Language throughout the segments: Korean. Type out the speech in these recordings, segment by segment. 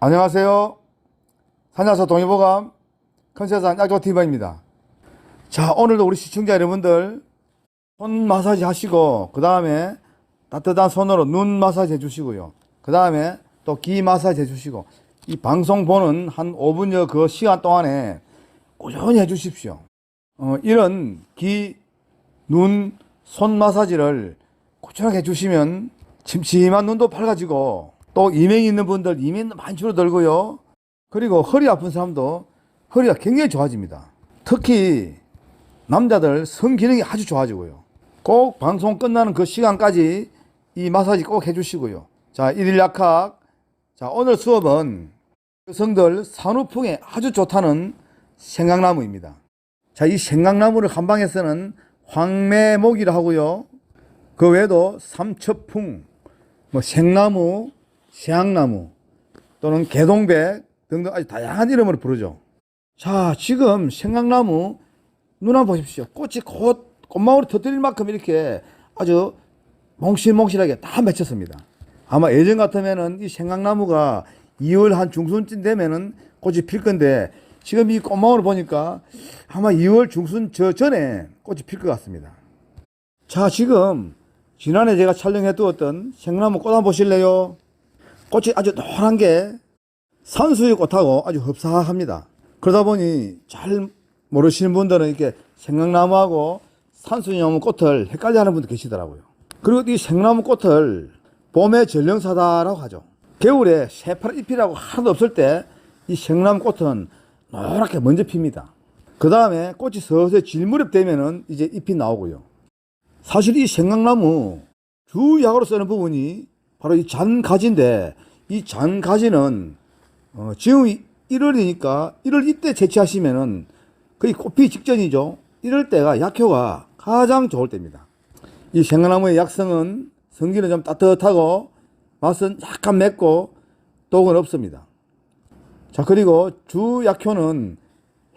안녕하세요. 산야서 동의보감 컨셉산 약조티버입니다. 자, 오늘도 우리 시청자 여러분들 손 마사지 하시고, 그 다음에 따뜻한 손으로 눈 마사지 해주시고요. 그 다음에 또 귀 마사지 해주시고, 이 방송 보는 한 5분여 그 시간 동안에 꾸준히 해주십시오. 어, 이런 귀, 눈, 손 마사지를 꾸준하게 해주시면 침침한 눈도 밝아지고 또 이명이 있는 분들 이명도 많이 줄어들고요. 그리고 허리 아픈 사람도 허리가 굉장히 좋아집니다. 특히 남자들 성 기능이 아주 좋아지고요. 꼭 방송 끝나는 그 시간까지 이 마사지 꼭 해주시고요. 자, 일일 약학. 자, 오늘 수업은 여성들 산후풍에 아주 좋다는 생강나무입니다. 자, 이 생강나무를 한방에서는 황매목이라 하고요. 그 외에도 삼첩풍, 뭐 생나무, 세앙나무 또는 개동백 등등 아주 다양한 이름으로 부르죠. 자, 지금 생강나무 눈 한번 보십시오. 꽃이 곧 꽃망울이 터뜨릴 만큼 이렇게 아주 몽실몽실하게 다 맺혔습니다. 아마 예전 같으면은 이 생강나무가 2월 한 중순쯤 되면은 꽃이 필 건데 지금 이 꽃망울을 보니까 아마 2월 중순 저 전에 꽃이 필 것 같습니다. 자, 지금 지난해 제가 촬영해 두었던 생나무 꽃 한번 보실래요? 꽃이 아주 노란 게 산수유 꽃하고 아주 흡사합니다. 그러다 보니 잘 모르시는 분들은 이렇게 생강나무하고 산수유나무 꽃을 헷갈려 하는 분도 계시더라고요. 그리고 이 생나무 꽃을 봄의 전령사다라고 하죠. 겨울에 새파란 잎이라고 하나도 없을 때 이 생나무 꽃은 노랗게 먼저 핍니다. 그 다음에 꽃이 서서히 질 무렵 되면은 이제 잎이 나오고요. 사실 이 생강나무 주약으로 쓰는 부분이 바로 이 잔가지인데 이 잔가지는 어, 지금 1월이니까 1월 이때 채취하시면은 거의 꽃피 직전이죠. 이럴 때가 약효가 가장 좋을 때입니다. 이 생강나무의 약성은 성기는 좀 따뜻하고 맛은 약간 맵고 독은 없습니다. 자 그리고 주 약효는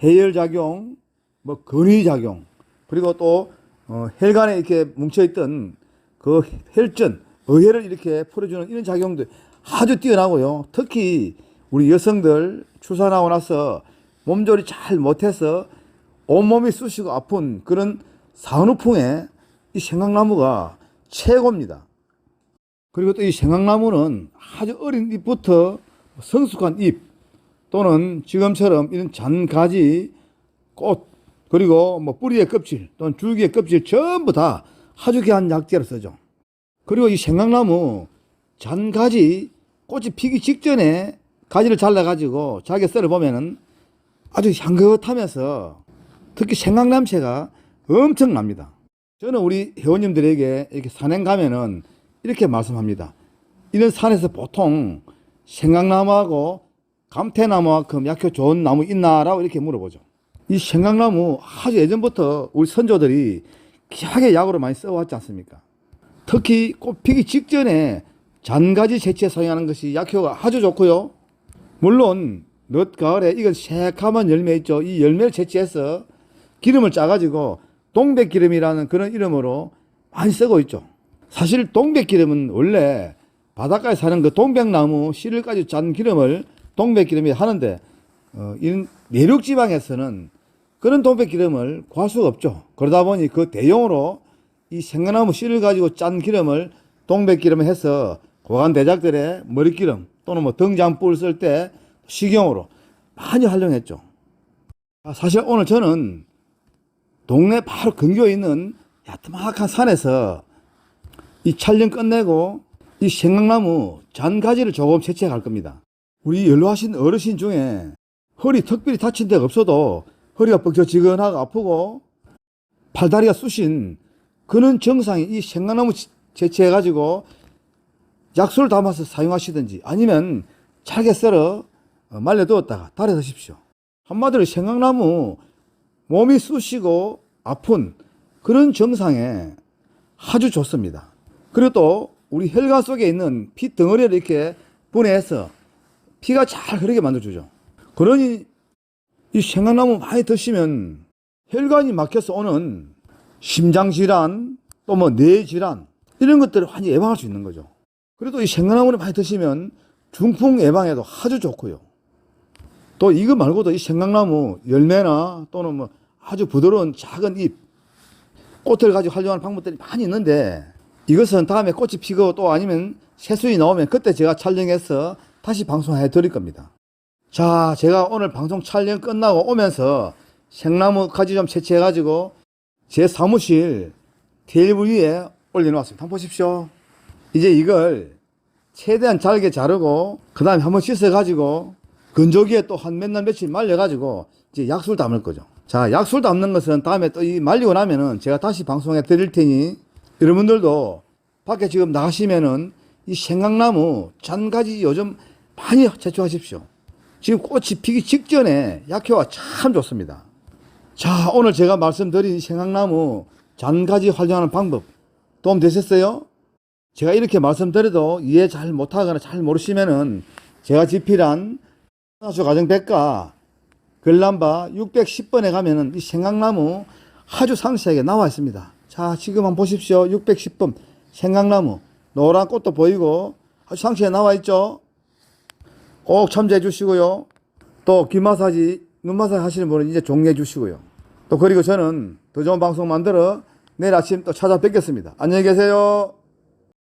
해열 작용, 뭐 근위 작용 그리고 또 어, 혈관에 이렇게 뭉쳐 있던 그 혈전, 의혈을 이렇게 풀어주는 이런 작용도 아주 뛰어나고요. 특히 우리 여성들 출산하고 나서 몸조리 잘 못해서 온몸이 쑤시고 아픈 그런 산후풍에 이 생강나무가 최고입니다. 그리고 또 이 생강나무는 아주 어린 잎부터 성숙한 잎 또는 지금처럼 이런 잔가지, 꽃, 그리고 뭐 뿌리의 껍질 또는 줄기의 껍질 전부 다 아주 귀한 약재로 쓰죠. 그리고 이 생강나무 잔가지 꽃이 피기 직전에 가지를 잘라가지고 자기 썰어 보면은 아주 향긋하면서 특히 생강 냄새가 엄청납니다. 저는 우리 회원님들에게 이렇게 산행 가면은 이렇게 말씀합니다. 이런 산에서 보통 생강나무하고 감태나무만큼 약효 좋은 나무 있나라고 이렇게 물어보죠. 이 생강나무 아주 예전부터 우리 선조들이 귀하게 약으로 많이 써왔지 않습니까? 특히 꽃 피기 직전에 잔가지 채취에 사용하는 것이 약효가 아주 좋고요. 물론 늦 가을에 이건 새카만 열매 있죠. 이 열매를 채취해서 기름을 짜가지고 동백기름이라는 그런 이름으로 많이 쓰고 있죠. 사실 동백기름은 원래 바닷가에 사는 그 동백나무 씨를 가지고 짠 기름을 동백기름이 하는데 어, 이런 내륙 지방에서는 그런 동백기름을 구할 수가 없죠. 그러다 보니 그 대용으로 이 생강나무 씨를 가지고 짠 기름을 동백기름에 해서 고관 대작들의 머리기름 또는 뭐 등잔불 쓸때 식용으로 많이 활용했죠. 아, 사실 오늘 저는 동네 바로 근교에 있는 야트막한 산에서 이 촬영 끝내고 이 생강나무 잔가지를 조금 채취해 갈 겁니다. 우리 연로하신 어르신 중에 허리 특별히 다친 데가 없어도 허리가 뻑적지근하고 아프고 팔다리가 쑤신 그런 증상이 이 생강나무 채취해 가지고 약수를 담아서 사용하시든지 아니면 잘게 썰어 어, 말려두었다가 달여 드십시오. 한마디로 생강나무 몸이 쑤시고 아픈 그런 증상에 아주 좋습니다. 그리고 또 우리 혈관 속에 있는 피 덩어리를 이렇게 분해해서 피가 잘 흐르게 만들어주죠. 그러니 이 생강나무 많이 드시면 혈관이 막혀서 오는 심장질환 또 뭐 뇌질환 이런 것들을 완전히 예방할 수 있는 거죠. 그래도 이 생강나무를 많이 드시면 중풍 예방에도 아주 좋고요. 또 이거 말고도 이 생강나무 열매나 또는 뭐 아주 부드러운 작은 잎, 꽃을 가지고 활용하는 방법들이 많이 있는데 이것은 다음에 꽃이 피고 또 아니면 새순이 나오면 그때 제가 촬영해서 다시 방송해 드릴 겁니다. 자, 제가 오늘 방송 촬영 끝나고 오면서 생나무 가지 좀 채취해 가지고 제 사무실 테이블 위에 올려놓았습니다. 한번 보십시오. 이제 이걸 최대한 잘게 자르고 그 다음에 한번 씻어가지고 건조기에 또 한 몇 날 며칠 말려가지고 이제 약술 담을 거죠. 자, 약술 담는 것은 다음에 또 이 말리고 나면은 제가 다시 방송해 드릴 테니 여러분들도 밖에 지금 나가시면은 이 생강나무 잔가지 요즘 많이 채취하십시오. 지금 꽃이 피기 직전에 약효가 참 좋습니다. 자, 오늘 제가 말씀드린 이 생강나무 잔가지 활용하는 방법 도움 되셨어요? 제가 이렇게 말씀드려도 이해 잘 못하거나 잘 모르시면은 제가 집필한 하수 가정 백과 글람바 610번에 가면은 이 생강나무 아주 상세하게 나와 있습니다. 자, 지금 한번 보십시오. 610번 생강나무 노란 꽃도 보이고 아주 상세하게 나와 있죠. 꼭 참조해 주시고요. 또 귀 마사지, 눈 마사지 하시는 분은 이제 종료해 주시고요. 또 그리고 저는 더 좋은 방송 만들어 내일 아침 또 찾아뵙겠습니다. 안녕히 계세요.